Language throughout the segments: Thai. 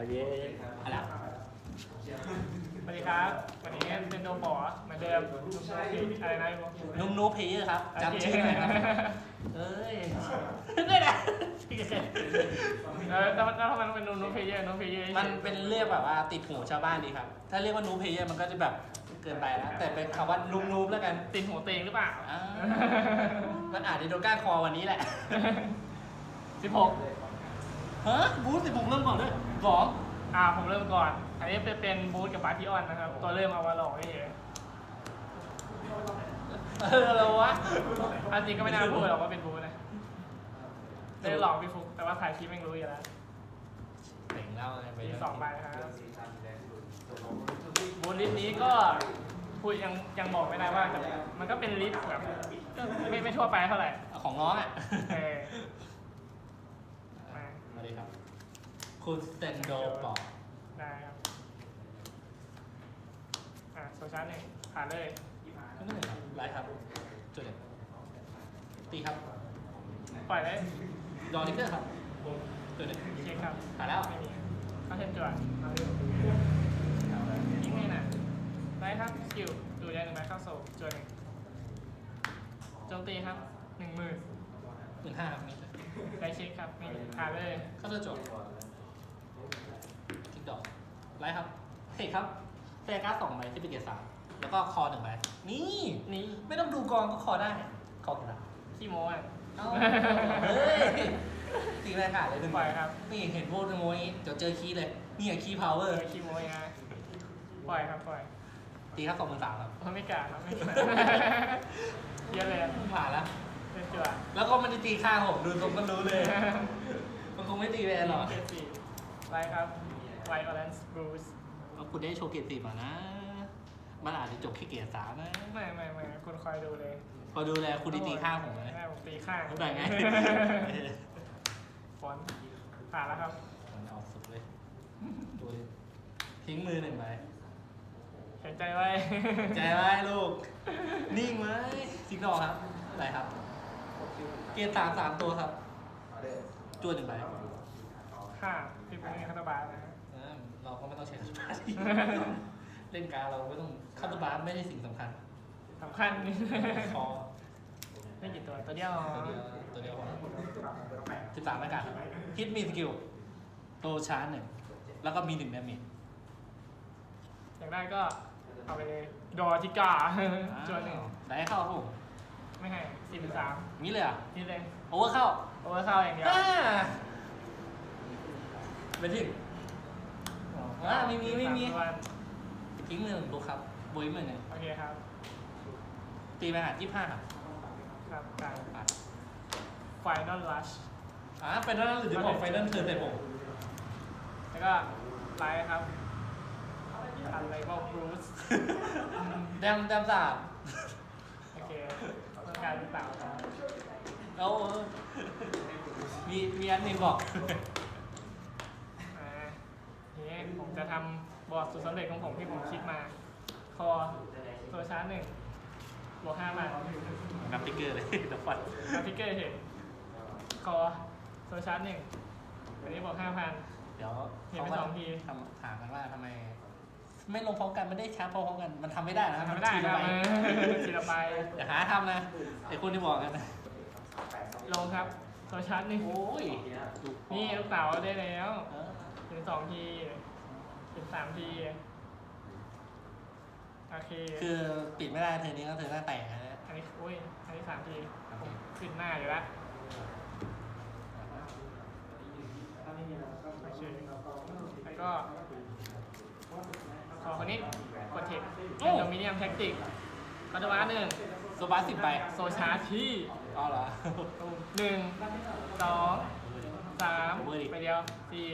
โอเคอะไรอะสวัสดีครับ วันนี้เป็นโดมบอเหมือนเดิมอะไรนะพี่โบนุ่มนูเพย์ครับจำชื่อหน่อยครับเอ้ยนี่แหละเออแล้วแล้วทำไมมันเป็นนูนูเพเยอร์นูเพเยอร์มันเป็นเรียกแบบว่าติดหูชาวบ้านดีครับ ถ้าเรียกว่านูเพย์มันก็จะแบบเกินไปนะแต่เป็นคำว่านุ่มนูแล้วกันติดหูเตงหรือเปล่าอ่ามันอาจจะโดนก้านคอวันนี้แหละสิบหก ฮะบูธสิบหกเริ่มก่อนด้วยสองอ่าผมเริ่มก่อน อันนี้เป็นเป็นบูธกับบาร์ทิออนนะครับ ตัวเริ่มเอามาหลอกเฉยเอออะไรวะๆอันจริงก็ไม่น่าพูดหรอกว่าเป็นบูธนะได้หลอกพี่ฟุกแต่ว่าถ่ายคลิปแม่งรู้อยู่แล้วเต่งเล่าอะไรไปมีเยอะสองใบนะครับบูธลิสต์นี้ก็พูดยังยังบอกไม่ได้ว่าแต่มันก็เป็นลิสต์แบบก็ไม่ไม่ทั่วไปเท่าไหร่ ของน้องอะ เออมา สวัสดีครับ คุณเซนโดบอกได้ครับ อะโซชาร์จหนึ่งผ่านเลยไม่ต้องครับไลฟ์ครับจุดเด่นตีครับปล่อยเลยดอนิกเกอร์ครับจุดเด่นเช็คครับผ่านแล้วไม่มีเข้าเทนจวดยิงให้น่ะได้ครับสกิลดูได้หนึ่งใบเข้าโซ่จวนหนึ่งโจมตีครับหนึ่งหมื่นหมื่นห้าครับนี่ได้เช็คครับไม่มีผ่านเลยเข้าเจอโจทย์ทิกดอกไลฟ์ครับเฮ้ครับเซการ์ดสองใบที่เป็นเกียร์สามแล้วก็คอหนึ่งใบนี่นี่ไม่ต้องดูกองก็คอได้คอกี่ใบขี้โม้อะเอ้าเฮ้ยตีแรงขาดเลยหนึ่งปล่อยครับ นี่เห็นโวลต์โมยเดี๋ยวเจอคีย์เลยนี่ไงคีย์พาวเวเอออร์ขี้โม้ยังไงปล่อยครับปล่อยตีครับสองหมื่นสามครับเพราะไม่กล้าครับไม่กล้าเยอะเลยอะผ่านแล้วเทนจวดแล้วก็มันจะตีข้างผมดูตรงก็รู้เลย มันคงไม่ตีแวนหรอกเกรดสี่ไลท์ครับ ไลท์ออเรนจ์บรูซเอาคุณได้โชว์เกียรติสี่มานะ มันอาจจะจบแค่เกียรติสามนะไม่ไม่ไม่คุณคอยดูเลยพอดูแลคุณได้ตีข้างผมเลยแม่ผมตีข้างรู้ได้ไงฟอนต์ผ่านแล้วครับมันออกสุดเลยดูดิทิ้งมือหนึ่งใบเห็นใจไว้ใจไว้ลูก นิ่งไหมสิงดอกครับ อะไรครับ เกียร์สามสามตัวครับจวนหนึ่งใบค่ะพี่เป็นคาตาบาร์นะ เออเราก็ไม่ต้องใช้คาร์บาร์เล่นการดเราไม่ต้องคาร์บาร์ไม่ใช่สิ่งสำคัญสำคัญคอไม่กี่ตัวตัวเดียวตัวเดียวตัวเดียวพอสิบสามอากาศคิดมีสกิลโตชาร์จหนึ่งแล้วก็มีหนึ่งดาเมจอยากได้ก็เอาไปเลยดอทิกาจวนหนึ่งได้เข้าครับผมไม่ให้สี่เป็นสามมีเลยเหรอะนี่เลยโอเวอร์เข้าโอเวอร์เข้าอย่างเดียวอ่าเป็นถึง อ่าไม่มีไม่มีสาตัวทิ้งมือหนึ่งลูกครับบุยมือหนึ่งโอเคครับ ตีไปหายี่ห้าครับครับการอะไฟนอลลัชอ่าเป็นนั่นหรือจะบอกไฟนั่นเธอแต่ผมแล้วก็ไลท์ครับอะไรก็บรูซแดมแดมสามโอเคต้องการหรือเปล่าครับแล้วมีมีอันหนึงบอก อ่าทีนี้ผมจะทำ บอร์ดสุดสำเร็จของผมที่ผมคิดมา คอตัวชาร์จหนึ่งบวกห้าบาทนับติ๊กเกอร์เลยเดี๋ยวฟันมาพิกเกอร์เห็นคอตัวชาร์จหนึ่งอันนี้บวกห้าพัน เดี๋ยวเห็นไปสองที ทำถามกันว่าทำไม ไม่ลงพร้อมกันไม่ได้ชาร์จพร้อมกัน มันทำไม่ได้นะทำไม่ได้ครับทีละใเออทีละใบอย่าหาทำนะไอ้คนที่บอกกันนะลงครับตัวชาร์จหนึ่งโอ้ยดูนี่ลูกเต๋าได้แล้วเออถึงสองที ถึงสามทีโอเค คือปิดไม่ได้เธอนี้ก็เธอหน้าแตกนะอันนี้อุ้ย อันนี้สามทีผมขึ้นหน้าอยู่แล้วโอเคแล้วก็ขอคนนี้กดเทคเป็นโดมิเนียมแท็กติกคาร์ดวาหนึ่งโซบาสิบใบโซชาร์จที่อ๋อเหรอหนึ่งสองสามไปเดียวสี่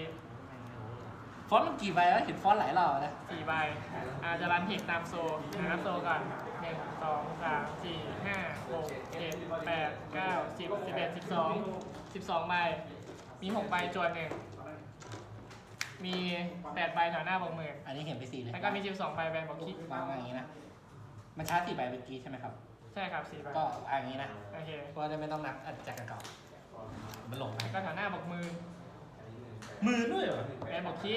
ฟอนต์มันกี่ใบแล้วเห็นฟอนต์หลายรอบนะสี่ใบอาจจะรันเทคตามโซนะครับโซก่อนหนึ่งสองสามสี่ห้าหกเจ็ดแปดเก้าสิบสิบเอ็ดสิบสองสิบสองใบ มีหกใบจวนหนึ่งมีแปดใบแถวหน้าบอกหมื่นอันนี้เห็นไปสี่เลยแล้วก็มีสิบสองใบแบนบอกคิดวางมาอย่างนี้นะ มันชาร์จสี่ใบเมื่อกี้ใช่ไหมครับ ใช่ครับสี่ใบก็วางอย่างนี้นะโอเคเพราะว่าจะไม่ต้องนับอัดจากกันก่อนมันหลงไหมแล้วก็แถวหน้าบอกหมื่นหมือด้วยเหรอแวนบอกคิ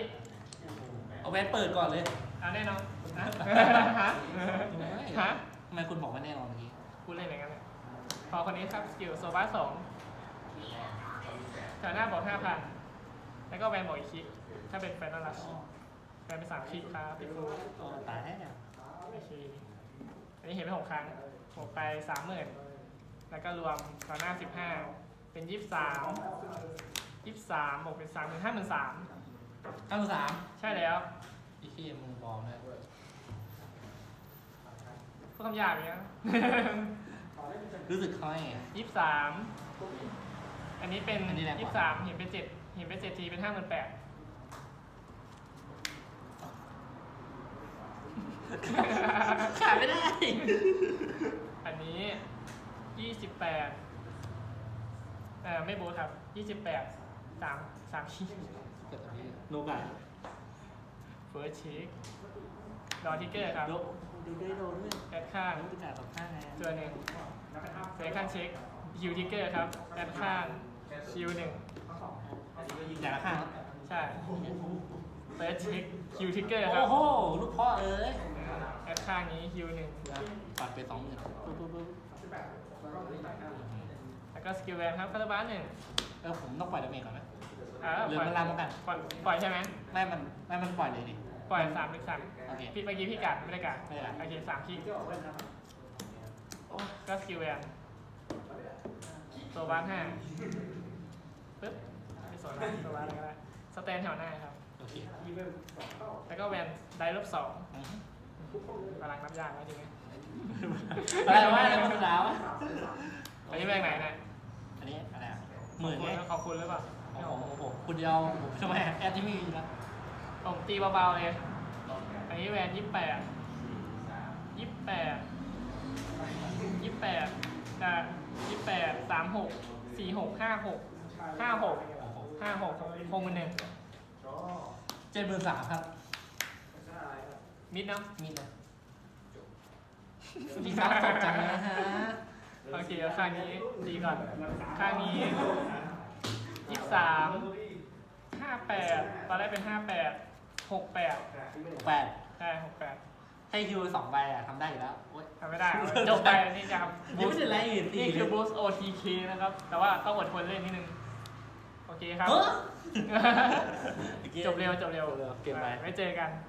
เอาแวนเปิดก่อนเลยเอาแน่นอนฮะฮะฮะทำไมคุณบอกว่าแน่นอนเมื่อกี้พูดเล่นอย่างนั้นเลยพอคนนี้ครับสกิลโซบาสองแถวหน้าบอกห้าพันแล้วก็แวนบอกอีกคิถ้าเป็นแฟนนัลลัชแวนเป็นสามคิครับพี่ครูโอ้ตายแล้วโอเคอันนี้เห็นไปหกครั้งหกไปสามหมื่นแล้วก็รวมแถวหน้าสิบห้าเป็นยี่สิบสามยี่สิบสามบวกเป็นสามหมื่นห้าหมื่นสาม ข้างสามใช่แล้วอีกที่มึงบอกเลยพูดคำหยาบอย่างเงี้ยรู้สึกค่อยยี่สิบสามอันนี้เป็นอันนี้แรงกว่ายี่สิบสามเห็นเป็นเจ็ดเห็นเป็นเจ็ดทีเป็นห้าหมื่นแปดขายไม่ได้ อันนี้ยี่สิบแปดเอ่อไม่โบทครับยี่สิบแปดสามสามขีด เกิดอะไรขึ้นโนกาเฟิร์สเช็คดอทิกเกอร์ครับโดดูด้วยโดด้วยแอดข้างรู้จักตบข้างไงตัวหนึ่งเซคันเช็คฮิวทิกเกอร์ครับแอดข้างฮิวหนึ่งอย่างละข้างใช่เฟิร์สเช็คฮิวทิกเกอร์ครัโอ้บโห ลูกพ่อเอ้ยแอดข้างนี้ฮิวหนึ่งปัดไปสองหมื่นปุ๊บปุ๊บปุ๊บแล้วก็สกิลแวนครับคาร์บานหนึ่งเออผมต้องปล่อยดาเมจก่อนไหมอ่าหรือปล่อยมันลามกัน ปล่อยปล่อยใช่ไหมไม่มันไม่มันปล่อยเลยดิ ปล่อยสามหรือสามโอเคพี่เมื่อกี้พี่กัดไม่ได้กัดไม่ได้กัด โอเคสามคลิกก็สกิลแวนตัวบ้านห้าปึ๊บไม่สนละตัวบ้านอะไรก็ได้สแตนแถวหน้าครับ โอเคแล้วก็แวนได้ลบสองอือฮึกำลังนับยากนะจริงไหมอะไรวะอะไรมันดาวะอันนี้แวนไหนนะอันนี้อะไรอะหมื่นไงขอบคุณหรือเปล่า โอ้โหโอ้โหคุณจะเอาผมทำไมแอดที่มีอยู่แล้วผมตีเบาๆเลย อันนี้แวนยี่สิบแปดยี่สิบแปดยี่สิบแปดนะยี่สิบแปดสามหกสี่หกห้าหกห้าหกโอ้โหห้าหกคงเป็นหนึ่งเจ็ดหมื่นสามครับ มิดเนาะมีเลยมีซับตกจังเลยนะฮะ โอเคเอาข้างนี้ตีก่อนข้างนี้ยี่ สิบสามห้าแปดตอนแรกเป็นห้าแปดหกแปดแปดใช่หกแปดให้คิวสองใบอะทำได้อยู่แล้วโอ๊ยทำไม่ได้จบไปนี่จะครับยังไม่ได้ไล่อื่นตีนี่คือ boost OTK นะครับ แต่ว่าต้องอดทนเล่นนิดนึง โอเคครับเฮ้อจบเร็วจบเร็วจบเร็วเก็บไปไม่เจอกันโ